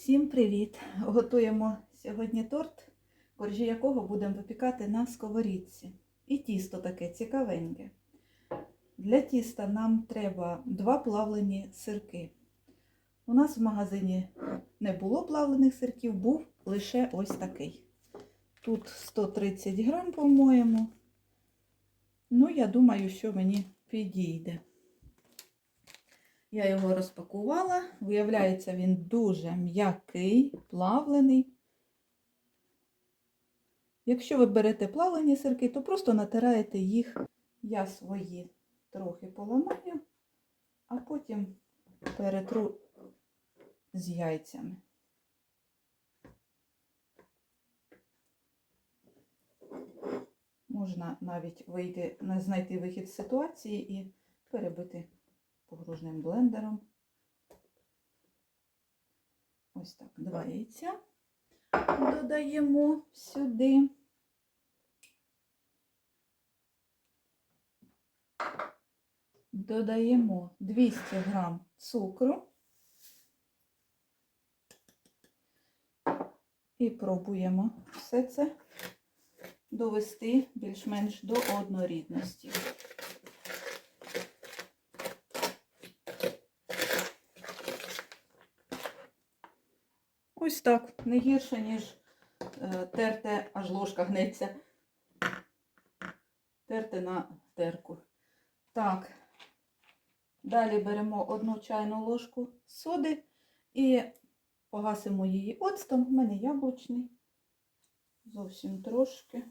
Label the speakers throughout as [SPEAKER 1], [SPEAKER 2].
[SPEAKER 1] Всім привіт! Готуємо сьогодні торт, коржі якого будемо випікати на сковорідці. І тісто таке цікавеньке. Для тіста нам треба два плавлені сирки. У нас в магазині не було плавлених сирків, був лише ось такий. Тут 130 грам, по-моєму. Ну, я думаю, що мені підійде. Я його розпакувала. Виявляється, він дуже м'який, плавлений. Якщо ви берете плавлені сирки, то просто натираєте їх. Я свої трохи поламаю, а потім перетру з яйцями. Можна навіть вийти, знайти вихід з ситуації і перебити погружним блендером. Ось так, два яйця додаємо сюди. Додаємо 200 грам цукру і пробуємо все це довести більш-менш до однорідності. Ось так, не гірше, ніж е, терте, аж ложка гнеться. Терте на терку. Так, далі беремо одну чайну ложку соди і погасимо її оцтом. У мене яблучний. Зовсім трошки.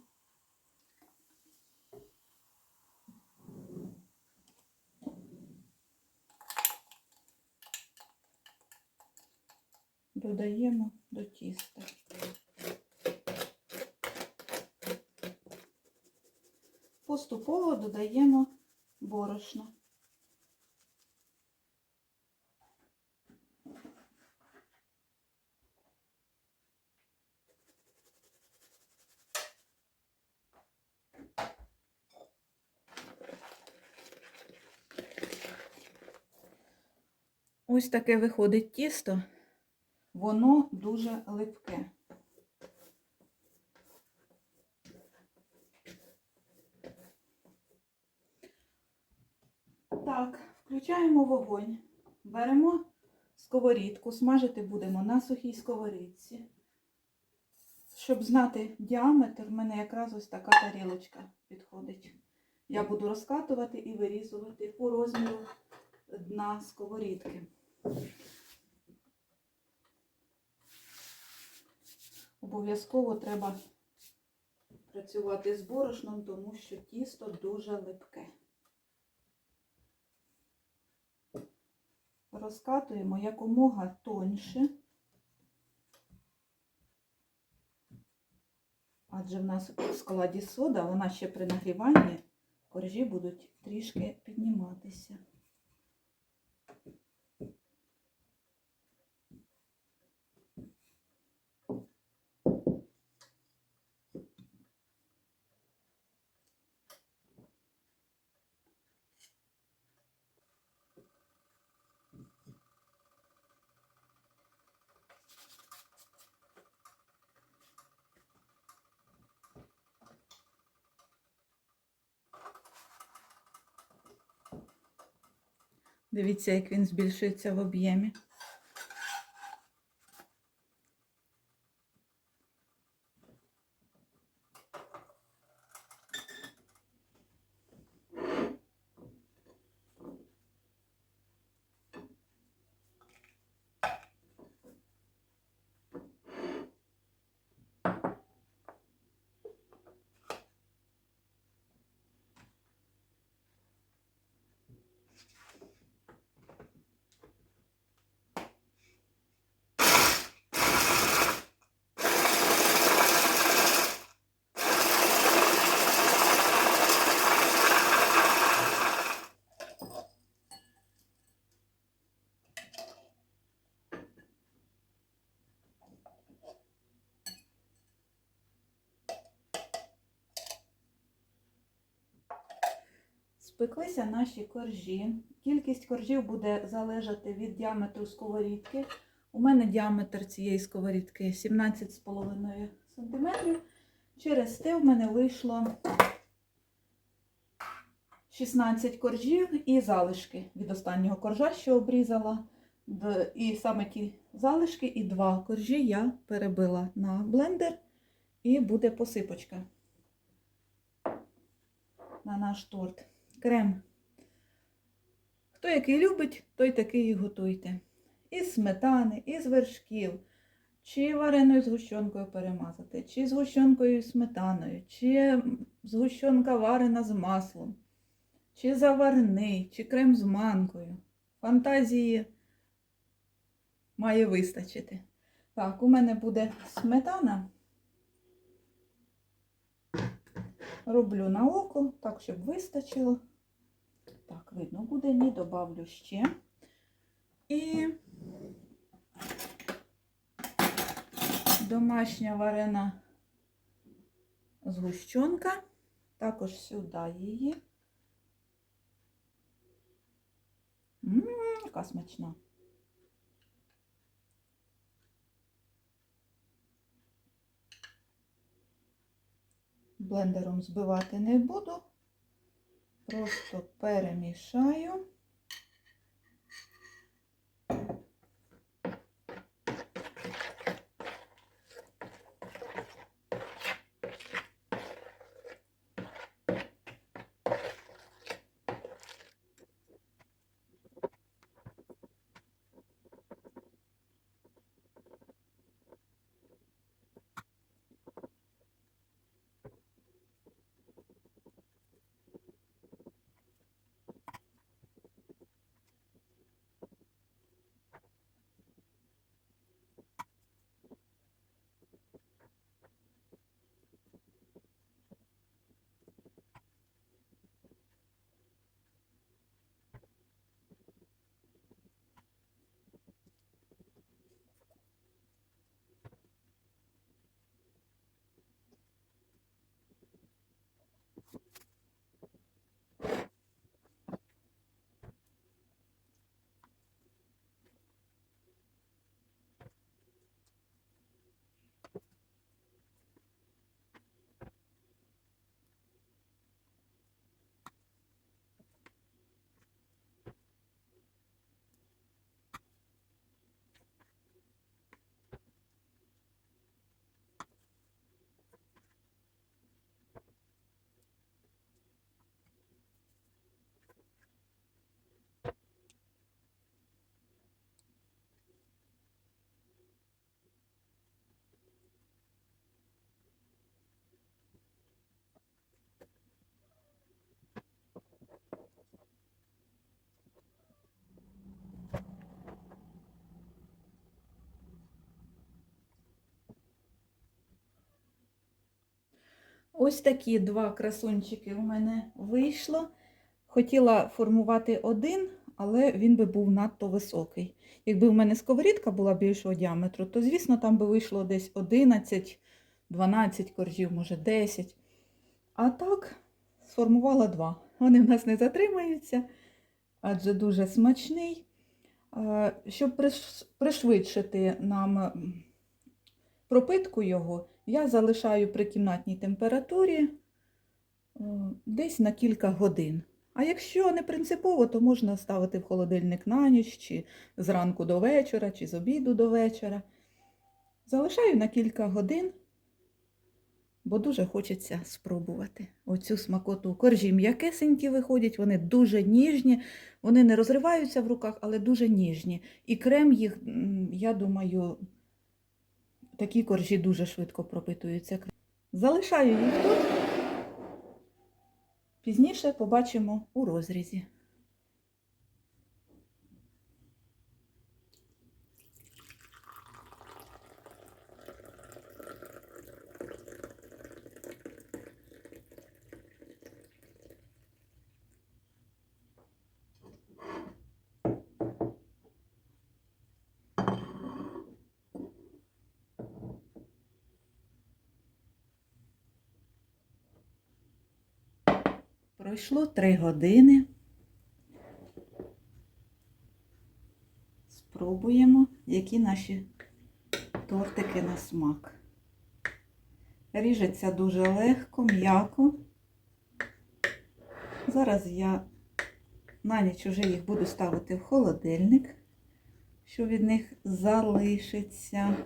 [SPEAKER 1] Додаємо до тіста. Поступово додаємо борошно. Ось таке виходить тісто воно дуже липке. Так, включаємо вогонь, беремо сковорідку, смажити будемо на сухій сковорідці. Щоб знати діаметр, в мене якраз ось така тарілочка підходить. Я буду розкатувати і вирізувати по розміру дна сковорідки. Обов'язково треба працювати з борошном, тому що тісто дуже липке. Розкатуємо якомога тоньше, адже в нас в складі сода, вона ще при нагріванні коржі будуть трішки підніматися. Дивіться, як він збільшується в об'ємі. Спеклися наші коржі. Кількість коржів буде залежати від діаметру сковорідки. У мене діаметр цієї сковорідки 17,5 см. Через те в мене вийшло 16 коржів і залишки від останнього коржа, що обрізала. І саме ті залишки і два коржі я перебила на блендер і буде посипочка на наш торт. Крем. Хто який любить, той такий і готуйте. Із сметани, із вершків, чи вареною згущенкою перемазати, чи згущенкою і сметаною, чи згущенка варена з маслом, чи заварний, чи крем з манкою. Фантазії має вистачити. Так, у мене буде сметана. Роблю на око, так, щоб вистачило. Так, видно буде, ні, добавлю ще. І домашня варена згущенка. Також сюди її. Ммм, яка смачна. Блендером збивати не буду. Просто перемішаю. Ось такі два красунчики у мене вийшло. Хотіла формувати один, але він би був надто високий. Якби в мене сковорідка була більшого діаметру, то, звісно, там би вийшло десь 11, 12 коржів, може 10. А так, сформувала два. Вони в нас не затримаються, адже дуже смачний. Щоб пришвидшити нам пропитку його, я залишаю при кімнатній температурі е, десь на кілька годин. А якщо не принципово, то можна ставити в холодильник на ніч, чи зранку до вечора, чи з обіду до вечора. Залишаю на кілька годин, бо дуже хочеться спробувати оцю смакоту. Коржі м'якесенькі виходять, вони дуже ніжні, вони не розриваються в руках, але дуже ніжні. І крем їх, я думаю, такі коржі дуже швидко пропитуються. Залишаю їх тут. Пізніше побачимо у розрізі. Пройшло три години. Спробуємо. які наші тортики на смак. Ріжеться дуже легко, м'яко. Зараз я на ніч уже їх буду ставити в холодильник, що від них залишиться.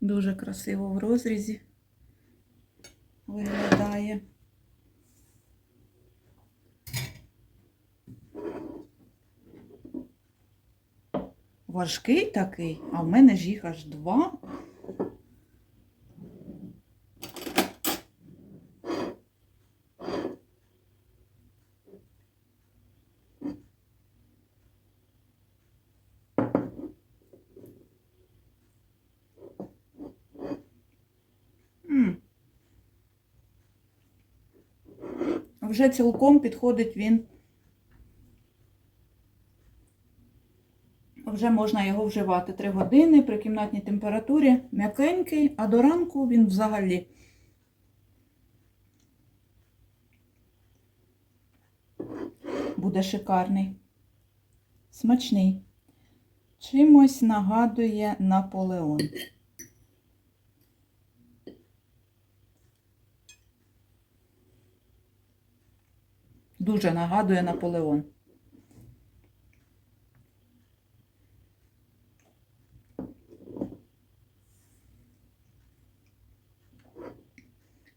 [SPEAKER 1] Дуже красиво в розрізі виглядає. Важкий такий, а в мене ж їх аж два. М. Вже цілком підходить він. Вже можна його вживати 3 години при кімнатній температурі. М'якенький, а до ранку він взагалі. Буде шикарний. Смачний. Чимось нагадує Наполеон. Дуже нагадує Наполеон.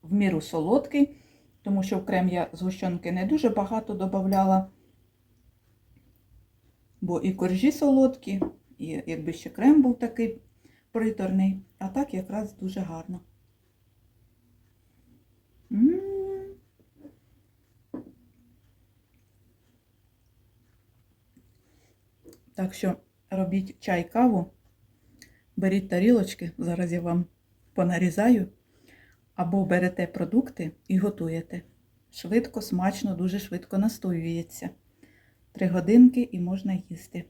[SPEAKER 1] В міру солодкий, тому що в крем я згущенки не дуже багато додавала, бо і коржі солодкі, і якби ще крем був такий приторний, а так якраз дуже гарно. М. Так що робіть чай, каву, беріть тарілочки, зараз я вам понарізаю, або берете продукти і готуєте. Швидко, смачно, дуже швидко настоюється. Три годинки і можна їсти.